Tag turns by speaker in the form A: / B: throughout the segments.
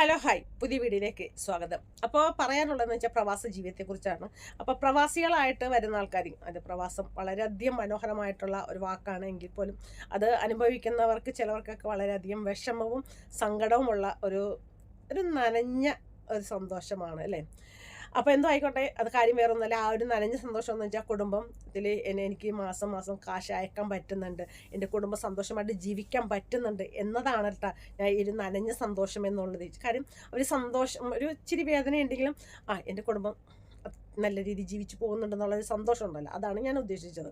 A: Hello hi. പുതിയ വീഡിയോയിലേക്ക് സ്വാഗതം. അപ്പോൾ പറയാനുള്ളതെന്ന് വെച്ചാൽ പ്രവാസ ജീവിതത്തെക്കുറിച്ചാണ്. അപ്പോൾ പ്രവാസികളായിട്ട് വരുന്ന ആൾക്കാർ അത് പ്രവാസം വളരെയധികം മനോഹരമായിട്ടുള്ള ഒരു വാക്കാണ് എങ്കിൽ പോലും അത് അനുഭവിക്കുന്നവർക്ക് ചിലവർക്കൊക്കെ വളരെയധികം വിഷമവും സങ്കടവുമുള്ള ഒരു ഒരു നനഞ്ഞ ഒരു സന്തോഷമാണ് അല്ലേ? അപ്പോൾ എന്തോ ആയിക്കോട്ടെ അത് കാര്യം വേറെ ഒന്നുമല്ല ആ ഒരു നനഞ്ഞ സന്തോഷം എന്ന് വെച്ചാൽ കുടുംബത്തിൽ എന്നെ എനിക്ക് മാസം മാസം കാശ് അയക്കാൻ പറ്റുന്നുണ്ട്. എന്റെ കുടുംബം സന്തോഷമായിട്ട് ജീവിക്കാൻ പറ്റുന്നുണ്ട് എന്നതാണ് കേട്ടോ ഞാൻ ഒരു നനഞ്ഞ സന്തോഷം എന്നുള്ളത്. കാര്യം ഒരു സന്തോഷം ഒരു ഇച്ചിരി വേദന ഉണ്ടെങ്കിലും ആ എന്റെ കുടുംബം നല്ല രീതിയിൽ ജീവിച്ചു പോകുന്നുണ്ടെന്നുള്ളൊരു സന്തോഷം ഉണ്ടല്ലോ. അതാണ് ഞാൻ ഉദ്ദേശിച്ചത്.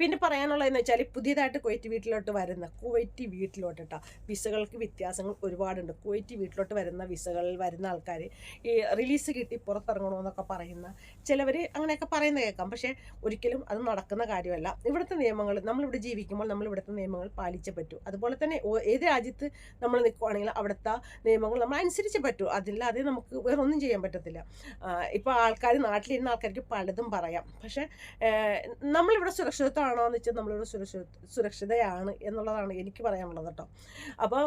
A: പിന്നെ പറയാനുള്ളതെന്ന് വെച്ചാൽ പുതിയതായിട്ട് കുവൈറ്റ് വീട്ടിലോട്ട് വരുന്ന കുവൈറ്റ് വീട്ടിലോട്ട് കേട്ടോ വിസകൾക്ക് വ്യത്യാസങ്ങൾ ഒരുപാടുണ്ട്. കുവൈറ്റ് വീട്ടിലോട്ട് വരുന്ന വിസകളിൽ വരുന്ന ആൾക്കാർ ഈ റിലീസ് കിട്ടി പുറത്തിറങ്ങണമെന്നൊക്കെ പറയുന്ന ചിലവർ അങ്ങനെയൊക്കെ പറയുന്ന കേൾക്കാം. പക്ഷേ ഒരിക്കലും അത് നടക്കുന്ന കാര്യമല്ല. ഇവിടുത്തെ നിയമങ്ങൾ നമ്മളിവിടെ ജീവിക്കുമ്പോൾ നമ്മൾ ഇവിടുത്തെ നിയമങ്ങൾ പാലിച്ചേ പറ്റൂ. അതുപോലെ തന്നെ ഏത് രാജ്യത്ത് നമ്മൾ നിൽക്കുവാണെങ്കിൽ അവിടുത്തെ നിയമങ്ങൾ നമ്മൾ അനുസരിച്ച് പറ്റൂ. അതില്ലാതെ നമുക്ക് വേറെ ഒന്നും ചെയ്യാൻ പറ്റത്തില്ല. ഇപ്പോൾ ആൾക്കാർ നാട്ടിലിരുന്ന ആൾക്കാർക്ക് പലതും പറയാം. പക്ഷേ നമ്മളിവിടെ സുരക്ഷിതത്വമാണോ എന്ന് വെച്ചാൽ നമ്മളിവിടെ സുരക്ഷിത സുരക്ഷിതയാണ് എന്നുള്ളതാണ് എനിക്ക് പറയാനുള്ളത് കേട്ടോ. അപ്പോൾ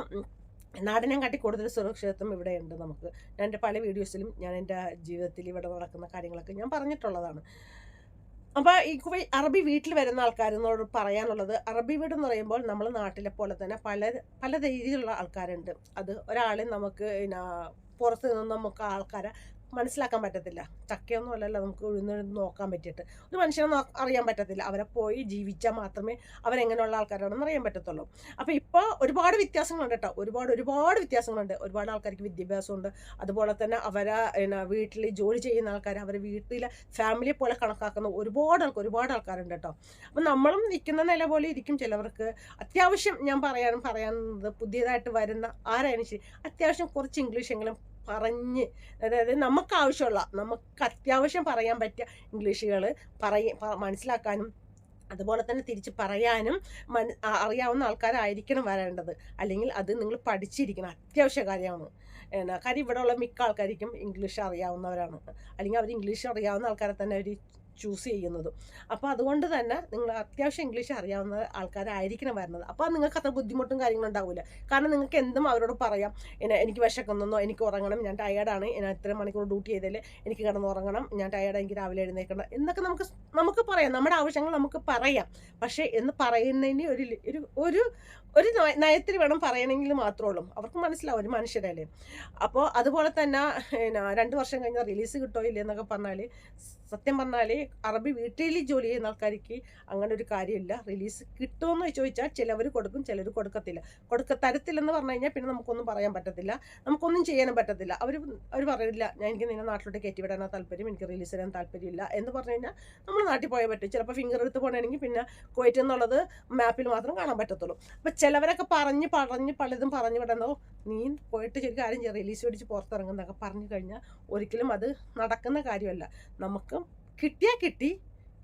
A: നാടിനെ കാട്ടി കൂടുതൽ സുരക്ഷിതത്വം ഇവിടെയുണ്ട് നമുക്ക്. ഞാൻ എന്റെ പല വീഡിയോസിലും ഞാൻ എന്റെ ജീവിതത്തിൽ ഇവിടെ നടക്കുന്ന കാര്യങ്ങളൊക്കെ ഞാൻ പറഞ്ഞിട്ടുള്ളതാണ്. അപ്പോൾ ഈ അറബി വീട്ടിൽ വരുന്ന ആൾക്കാരെന്നോട് പറയാനുള്ളത് അറബി വീട് എന്ന് പറയുമ്പോൾ നമ്മൾ നാട്ടിലെ പോലെ തന്നെ പല പല രീതിയിലുള്ള ആൾക്കാരുണ്ട്. അത് ഒരാളെ നമുക്ക് പിന്നെ പുറത്ത് നിന്ന് നമുക്ക് ആൾക്കാരെ മനസ്സിലാക്കാൻ പറ്റത്തില്ല. ചക്കയൊന്നും അല്ലല്ലോ നമുക്ക് നോക്കാൻ പറ്റിയിട്ട്. ഒരു മനുഷ്യനെ അറിയാൻ പറ്റത്തില്ല. അവരെ പോയി ജീവിച്ചാൽ മാത്രമേ അവരെങ്ങനെയുള്ള ആൾക്കാരാണെന്ന് അറിയാൻ പറ്റത്തുള്ളൂ. അപ്പോൾ ഇപ്പോൾ ഒരുപാട് വ്യത്യാസങ്ങളുണ്ട് കേട്ടോ ഒരുപാട് ഒരുപാട് വ്യത്യാസങ്ങളുണ്ട്. ഒരുപാട് ആൾക്കാർക്ക് വിദ്യാഭ്യാസമുണ്ട്. അതുപോലെ തന്നെ അവരെ പിന്നെ വീട്ടിൽ ജോലി ചെയ്യുന്ന ആൾക്കാർ അവരെ വീട്ടിലെ ഫാമിലിയെ പോലെ കണക്കാക്കുന്ന ഒരുപാട് ആൾക്കാർ ഒരുപാട് ആൾക്കാരുണ്ട് കേട്ടോ അപ്പം നമ്മളും നിൽക്കുന്ന നില പോലെ ഇരിക്കും ചിലവർക്ക്. അത്യാവശ്യം ഞാൻ പറയാനും പറയാനുള്ളത് പുതിയതായിട്ട് വരുന്ന ആരായാലും ശരി. അത്യാവശ്യം കുറച്ച് ഇംഗ്ലീഷെങ്കിലും പറഞ്ഞ് അതായത് നമുക്ക് ആവശ്യമുള്ള നമുക്ക് അത്യാവശ്യം പറയാൻ പറ്റിയ ഇംഗ്ലീഷുകൾ പറയ മനസ്സിലാക്കാനും അതുപോലെ തന്നെ തിരിച്ച് പറയാനും മന അറിയാവുന്ന ആൾക്കാരായിരിക്കണം വരേണ്ടത്. അല്ലെങ്കിൽ അത് നിങ്ങൾ പഠിച്ചിരിക്കണം. അത്യാവശ്യ കാര്യമാണ്. എന്നാ കാര്യം ഇവിടെ ഉള്ള മിക്ക ആൾക്കാർക്കും ഇംഗ്ലീഷ് അറിയാവുന്നവരാണ്. അല്ലെങ്കിൽ അവർ ഇംഗ്ലീഷ് അറിയാവുന്ന ആൾക്കാരെ തന്നെ അവർ ചൂസ് ചെയ്യുന്നതും. അപ്പോൾ അതുകൊണ്ട് തന്നെ നിങ്ങൾ അത്യാവശ്യം ഇംഗ്ലീഷ് അറിയാവുന്ന ആൾക്കാരായിരിക്കണം വരുന്നത്. അപ്പോൾ നിങ്ങൾക്ക് അത്ര ബുദ്ധിമുട്ടും കാര്യങ്ങളും ഉണ്ടാവില്ല കാരണം നിങ്ങൾക്ക് എന്തും അവരോട് പറയാം. എനിക്ക് വിശക്കുന്നോ എനിക്ക് ഉറങ്ങണം ഞാൻ ടയേർഡാണ് ഞാൻ ഇത്ര മണിക്കൂർ ഡ്യൂട്ടി ചെയ്തതിൽ എനിക്ക് കിടന്ന് ഉറങ്ങണം ഞാൻ ടയേർഡ് എനിക്ക് രാവിലെ എഴുന്നേക്കണം എന്നൊക്കെ നമുക്ക് നമുക്ക് പറയാം. നമ്മുടെ ആവശ്യങ്ങൾ നമുക്ക് പറയാം. പക്ഷേ എന്ന് പറയുന്നതിന് ഒരു ഒരു ഒരു ഒരു നയ- നയത്തിൽ വേണം പറയണമെങ്കിൽ മാത്രമേ ഉള്ളൂ അവർക്ക് മനസ്സിലാവും ഒരു മനുഷ്യരല്ലേ. അപ്പോൾ അതുപോലെ തന്നെ രണ്ട് വർഷം കഴിഞ്ഞാൽ റിലീസ് കിട്ടോ ഇല്ലേ എന്നൊക്കെ പറഞ്ഞാൽ സത്യം പറഞ്ഞാൽ അറബി വീട്ടിൽ ജോലി ചെയ്യുന്ന ആൾക്കാർക്ക് അങ്ങനെ ഒരു കാര്യമില്ല. റിലീസ് കിട്ടുമെന്ന് ചോദിച്ചാൽ ചിലവർ കൊടുക്കും ചിലർ കൊടുക്കത്തില്ല. കൊടുക്ക തരത്തില്ലെന്ന് പറഞ്ഞു കഴിഞ്ഞാൽ പിന്നെ നമുക്കൊന്നും പറയാൻ പറ്റത്തില്ല. നമുക്കൊന്നും ചെയ്യാനും പറ്റത്തില്ല. അവർ അവർ പറയില്ല ഞാൻ എനിക്ക് നിന്നെ നാട്ടിലോട്ട് കയറ്റി വിടാനാ താല്പര്യം എനിക്ക് റിലീസ് ചെയ്യാൻ താല്പര്യമില്ല എന്ന് പറഞ്ഞു കഴിഞ്ഞാൽ നമ്മൾ നാട്ടിൽ പോയാൽ പറ്റും. ചിലപ്പോൾ ഫിംഗർ എടുത്ത് പോകണമെങ്കിൽ പിന്നെ കുവൈറ്റ് എന്നുള്ളത് മാപ്പിൽ മാത്രം കാണാൻ പറ്റത്തുള്ളൂ. അപ്പം ചിലവരൊക്കെ പറഞ്ഞ് പറഞ്ഞ് പലതും പറഞ്ഞു വിടണോ നീ പോയിട്ട് ശരിക്കും കാര്യം ചെയ്യാം റിലീസ് മേടിച്ച് പുറത്തിറങ്ങുന്നതൊക്കെ പറഞ്ഞു കഴിഞ്ഞാൽ ഒരിക്കലും അത് നടക്കുന്ന കാര്യമല്ല. നമുക്ക് കിട്ടിയാൽ കിട്ടി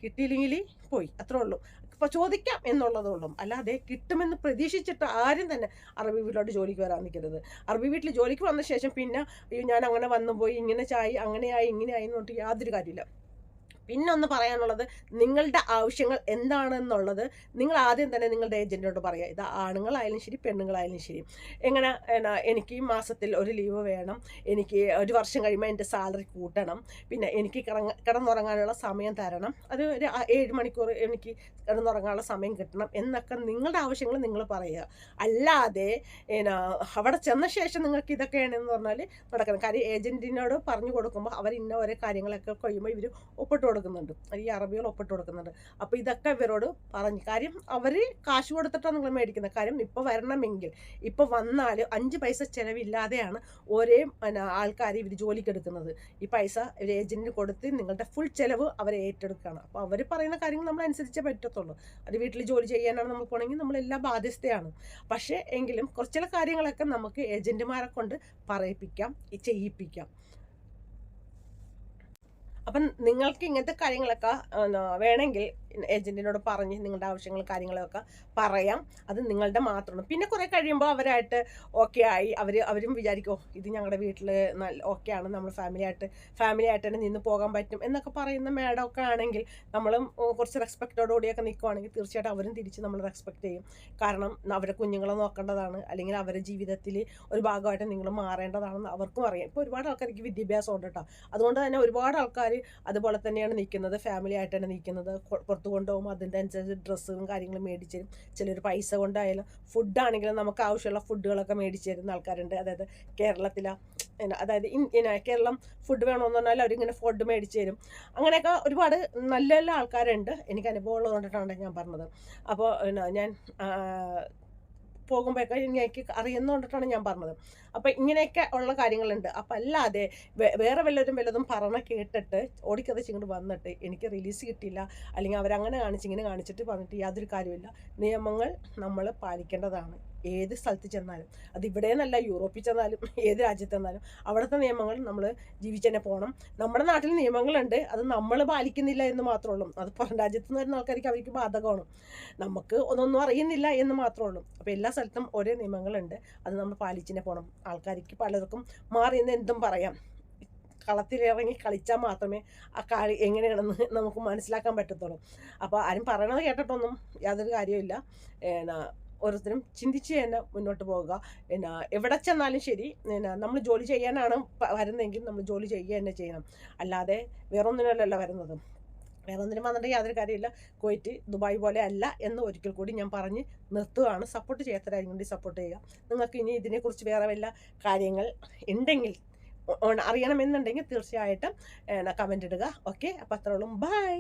A: കിട്ടിയില്ലെങ്കിൽ പോയി. അത്രേ ഉള്ളൂ. ഇപ്പോൾ ചോദിക്കാം എന്നുള്ളതേ ഉള്ളൂ. അല്ലാതെ കിട്ടുമെന്ന് പ്രതീക്ഷിച്ചിട്ട് ആരും തന്നെ അറബി വീട്ടിലോട്ട് ജോലിക്ക് വരാൻ നിൽക്കരുത്. അറബി വീട്ടിൽ ജോലിക്ക് വന്ന ശേഷം പിന്നെ അയ്യോ ഞാൻ അങ്ങനെ വന്നു പോയി ഇങ്ങനെ ചായി അങ്ങനെയായി ഇങ്ങനെയായി എന്ന് പറഞ്ഞിട്ട് യാതൊരു കാര്യമില്ല പിന്നെ ഒന്ന് പറയാനുള്ളത് നിങ്ങളുടെ ആവശ്യങ്ങൾ എന്താണെന്നുള്ളത് നിങ്ങൾ ആദ്യം തന്നെ നിങ്ങളുടെ ഏജന്റിനോട് പറയുക ഇത് ആണുങ്ങളായാലും ശരി പെണ്ണുങ്ങളായാലും ശരി. എങ്ങനെ എന്നാ എനിക്ക് ഈ മാസത്തിൽ ഒരു ലീവ് വേണം. എനിക്ക് ഒരു വർഷം കഴിയുമ്പോൾ എന്റെ സാലറി കൂട്ടണം. പിന്നെ എനിക്ക് കിടങ്ങ കിടന്നുറങ്ങാനുള്ള സമയം തരണം. അത് ഒരു ഏഴ് മണിക്കൂർ എനിക്ക് കിടന്നുറങ്ങാനുള്ള സമയം കിട്ടണം എന്നൊക്കെ നിങ്ങളുടെ ആവശ്യങ്ങൾ നിങ്ങൾ പറയുക. അല്ലാതെ എന്നാ അവിടെ ചെന്ന ശേഷം നിങ്ങൾക്ക് ഇതൊക്കെയാണെന്ന് പറഞ്ഞാൽ നടക്കണം. കാര്യം ഏജന്റിനോട് പറഞ്ഞു കൊടുക്കുമ്പോൾ അവർ ഇന്ന ഓരോ കാര്യങ്ങളൊക്കെ കഴിയുമ്പോൾ ഇവർ ഒപ്പിട്ട് കൊടുക്കുന്നുണ്ട്. ഈ അറബികൾ ഒപ്പിട്ട് കൊടുക്കുന്നുണ്ട്. അപ്പോൾ ഇതൊക്കെ ഇവരോട് പറഞ്ഞു. കാര്യം അവർ കാശ് കൊടുത്തിട്ടാണ് നിങ്ങൾ മേടിക്കുന്നത്. കാര്യം ഇപ്പോൾ വരണമെങ്കിൽ ഇപ്പോൾ വന്നാൽ അഞ്ച് പൈസ ചിലവില്ലാതെയാണ് ഒരേ ആൾക്കാർ ഇവർ ജോലിക്ക് എടുക്കുന്നത്. ഈ പൈസ ഒരു ഏജന്റിന് കൊടുത്ത് നിങ്ങളുടെ ഫുൾ ചിലവ് അവരെ ഏറ്റെടുക്കുകയാണ്. അപ്പോൾ അവർ പറയുന്ന കാര്യങ്ങൾ നമ്മൾ അനുസരിച്ചേ പറ്റത്തുള്ളൂ. അത് വീട്ടിൽ ജോലി ചെയ്യാനാണ് നമ്മൾ പോകണമെങ്കിൽ നമ്മളെല്ലാം ബാധ്യസ്ഥയാണ്. പക്ഷേ എങ്കിലും കുറച്ച് ചില കാര്യങ്ങളൊക്കെ നമുക്ക് ഏജന്റുമാരെ കൊണ്ട് പറയിപ്പിക്കാം ചെയ്യിപ്പിക്കാം. അപ്പം നിങ്ങൾക്ക് ഇങ്ങനത്തെ കാര്യങ്ങളൊക്കെ വേണമെങ്കിൽ ഏജന്റിനോട് പറഞ്ഞ് നിങ്ങളുടെ ആവശ്യങ്ങൾ കാര്യങ്ങളൊക്കെ പറയാം. അത് നിങ്ങളുടെ മാത്രമാണ്. പിന്നെ കുറേ കഴിയുമ്പോൾ അവരായിട്ട് ഓക്കെ ആയി. അവർ അവരും വിചാരിക്കും "ഓ, ഇത് ഞങ്ങളുടെ വീട്ടിൽ നല്ല ഓക്കെ ആണ്. നമ്മൾ ഫാമിലി ആയിട്ട് ഫാമിലി ആയിട്ട് തന്നെ നിന്ന് പോകാൻ പറ്റും എന്നൊക്കെ പറയുന്ന മാഡം ഒക്കെ ആണെങ്കിൽ നമ്മളും കുറച്ച് റെസ്പെക്റ്റോടുകൂടിയൊക്കെ നിൽക്കുവാണെങ്കിൽ തീർച്ചയായിട്ടും അവരും തിരിച്ച് നമ്മൾ റെസ്പെക്ട് ചെയ്യും. കാരണം അവരെ കുഞ്ഞുങ്ങളെ നോക്കേണ്ടതാണ്. അല്ലെങ്കിൽ അവരുടെ ജീവിതത്തിൽ ഒരു ഭാഗമായിട്ട് നിങ്ങൾ മാറേണ്ടതാണെന്ന് അവർക്കും അറിയാം. ഇപ്പോൾ ഒരുപാട് ആൾക്കാർക്ക് വിദ്യാഭ്യാസം ഉണ്ട് കേട്ടോ. അതുകൊണ്ട് തന്നെ ഒരുപാട് ആൾക്കാർ അതുപോലെ തന്നെയാണ് നിൽക്കുന്നത് ഫാമിലി ആയിട്ട് തന്നെ നിൽക്കുന്നത് പുറത്ത് കൊണ്ടുപോകുമ്പോൾ അതിന്റെ അനുസരിച്ച് ഡ്രസ്സും കാര്യങ്ങളും മേടിച്ച് തരും. ചിലർ പൈസ കൊണ്ടായാലും ഫുഡാണെങ്കിലും നമുക്ക് ആവശ്യമുള്ള ഫുഡുകളൊക്കെ മേടിച്ച് തരുന്ന ആൾക്കാരുണ്ട്. അതായത് കേരളത്തിലെ അതായത് കേരളം ഫുഡ് വേണമെന്ന് പറഞ്ഞാൽ അവരിങ്ങനെ ഫുഡ് മേടിച്ച് തരും. അങ്ങനെയൊക്കെ ഒരുപാട് നല്ല നല്ല ആൾക്കാരുണ്ട്. എനിക്ക് അനുഭവം ഉള്ളതുകൊണ്ടിട്ടാണ് ഞാൻ പറഞ്ഞത്. അപ്പോൾ ഞാൻ പോകുമ്പോഴൊക്കെ എനിക്ക് അറിയുന്നതുകൊണ്ടിട്ടാണ് ഞാൻ പറഞ്ഞത്. അപ്പം ഇങ്ങനെയൊക്കെ ഉള്ള കാര്യങ്ങളുണ്ട്. അപ്പം അല്ലാതെ വേറെ വല്ലവരും വല്ലതും പറഞ്ഞ കേട്ടിട്ട് ഓടിക്കതച്ച് ഇങ്ങോട്ട് വന്നിട്ട് എനിക്ക് റിലീസ് കിട്ടിയില്ല അല്ലെങ്കിൽ അവരങ്ങനെ കാണിച്ച് ഇങ്ങനെ കാണിച്ചിട്ട് പറഞ്ഞിട്ട് യാതൊരു കാര്യമില്ല നിയമങ്ങൾ നമ്മൾ പാലിക്കേണ്ടതാണ്. ഏത് സ്ഥലത്ത് ചെന്നാലും അത് ഇവിടെ യൂറോപ്പിൽ ചെന്നാലും ഏത് രാജ്യത്ത് ചെന്നാലും അവിടുത്തെ നിയമങ്ങൾ നമ്മൾ ജീവിച്ച് തന്നെ പോകണം നമ്മുടെ നാട്ടിൽ നിയമങ്ങളുണ്ട് അത് നമ്മൾ പാലിക്കുന്നില്ല എന്ന് മാത്രമേ ഉള്ളൂ അത് പുറം രാജ്യത്ത് നിന്ന് വരുന്ന ആൾക്കാർക്ക് അവർക്ക് ബാധകമാണ്. നമുക്ക് ഒന്നൊന്നും അറിയുന്നില്ല എന്ന് മാത്രമേ ഉള്ളൂ അപ്പോൾ എല്ലാ സ്ഥലത്തും ഒരേ നിയമങ്ങളുണ്ട് അത് നമ്മൾ പാലിച്ചിനെ പോകണം ആൾക്കാർക്ക് പലർക്കും മാറി നിന്ന് എന്തും പറയാം. കളത്തിലിറങ്ങി കളിച്ചാൽ മാത്രമേ ആ കളി എങ്ങനെയാണെന്ന് നമുക്ക് മനസ്സിലാക്കാൻ പറ്റത്തുള്ളൂ. അപ്പോൾ ആരും പറയണത് കേട്ടിട്ടൊന്നും യാതൊരു കാര്യമില്ല ഓരോരുത്തരും ചിന്തിച്ച് തന്നെ മുന്നോട്ട് പോവുക. പിന്നെ എവിടെ ചെന്നാലും ശരി പിന്നെ നമ്മൾ ജോലി ചെയ്യാനാണ് വരുന്നതെങ്കിൽ നമ്മൾ ജോലി ചെയ്യുക തന്നെ ചെയ്യണം. അല്ലാതെ വേറൊന്നിനല്ലല്ലോ വരുന്നത്. വേറെ ഒന്നിനും വന്നിട്ട് യാതൊരു കാര്യമില്ല കുവൈറ്റ് ദുബായ് പോലെ അല്ല എന്ന് ഒരിക്കൽ കൂടി ഞാൻ പറഞ്ഞ് നിർത്തുകയാണ്. സപ്പോർട്ട് ചെയ്യാത്തരായി കൂടി സപ്പോർട്ട് ചെയ്യുക. നിങ്ങൾക്ക് ഇനി ഇതിനെക്കുറിച്ച് വേറെ വല്ല കാര്യങ്ങൾ ഉണ്ടെങ്കിൽ അറിയണമെന്നുണ്ടെങ്കിൽ തീർച്ചയായിട്ടും കമന്റ് ഇടുക. ഓക്കെ അപ്പോൾ അത്രയുള്ളൂ ബൈ